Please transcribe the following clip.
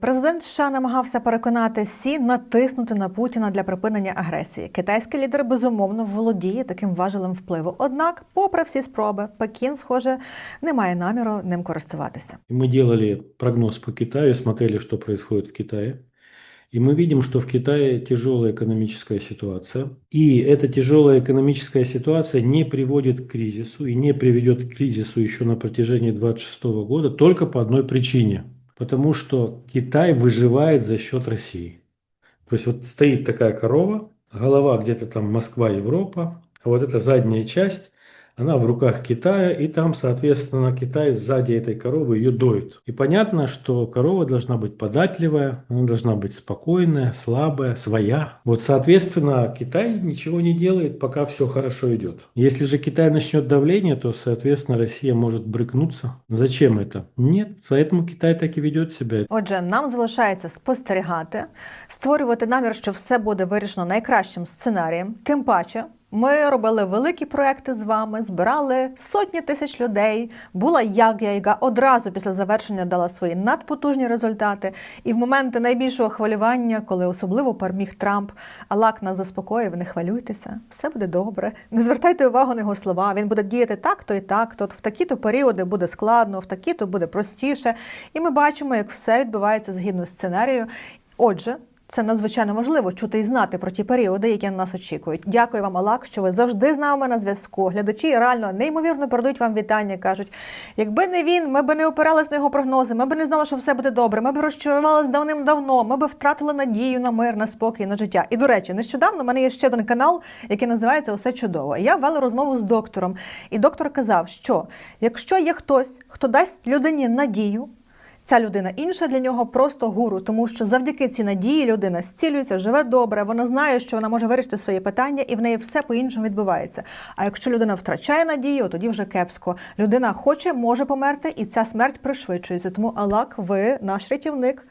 Президент США намагався переконати Сі натиснути на Путіна для припинення агресії. Китайський лідер безумовно володіє таким важелем впливу. Однак, попри всі спроби, Пекін, схоже, не має наміру ним користуватися. И Мы делали прогноз по Китаю, смотрели, что происходит в Китае. И мы видим, что в Китае тяжелая экономическая ситуация. И эта тяжелая экономическая ситуация не приводит к кризису и не приведет к кризису еще на протяжении 2026 года только по одной причине. Потому что Китай выживает за счет России. То есть вот стоит такая корова, голова где-то там Москва, Европа, а вот эта задняя часть, она в руках Китая, и там, соответственно, Китай сзади этой коровы ее доит. И понятно, что корова должна быть податливая, она должна быть спокойная, слабая, своя. Вот, соответственно, Китай ничего не делает, пока все хорошо идет. Если же Китай начнет давление, то, соответственно, Россия может брыкнуться. Зачем это? Нет, поэтому Китай так и ведет себя. Отже, нам залишається спостерігати, створювати намір, що все буде вирішено найкращим сценарієм. Тим паче, Ми робили великі проекти з вами, збирали сотні тисяч людей. Була Яг'я, яка одразу після завершення дала свої надпотужні результати. І в моменти найбільшого хвилювання, коли особливо переміг Трамп, Алак нас заспокоїв, не хвилюйтеся, все буде добре. Не звертайте увагу на його слова. Він буде діяти так-то і так-то. В такі-то періоди буде складно, в такі-то буде простіше. І ми бачимо, як все відбувається згідно сценарію. Отже. Це надзвичайно важливо чути і знати про ті періоди, які на нас очікують. Дякую вам, Алак, що ви завжди з нами на зв'язку. Глядачі реально неймовірно передають вам вітання. кажуть, якби не він, ми б не опирались на його прогнози, ми б не знали, що все буде добре. Ми б розчарувалися давним-давно. Ми б втратили надію на мир, на спокій, на життя. І до речі, нещодавно в мене є ще один канал, який називається Усе чудово. Я вела розмову з доктором, і доктор казав, що якщо є хтось, хто дасть людині надію. Ця людина інша для нього просто гуру, тому що завдяки цій надії людина зцілюється, живе добре, вона знає, що вона може вирішити свої питання, і в неї все по-іншому відбувається. А якщо людина втрачає надію, тоді вже кепсько. Людина хоче, може померти, і ця смерть пришвидшується. Тому Аллах, ви наш рятівник.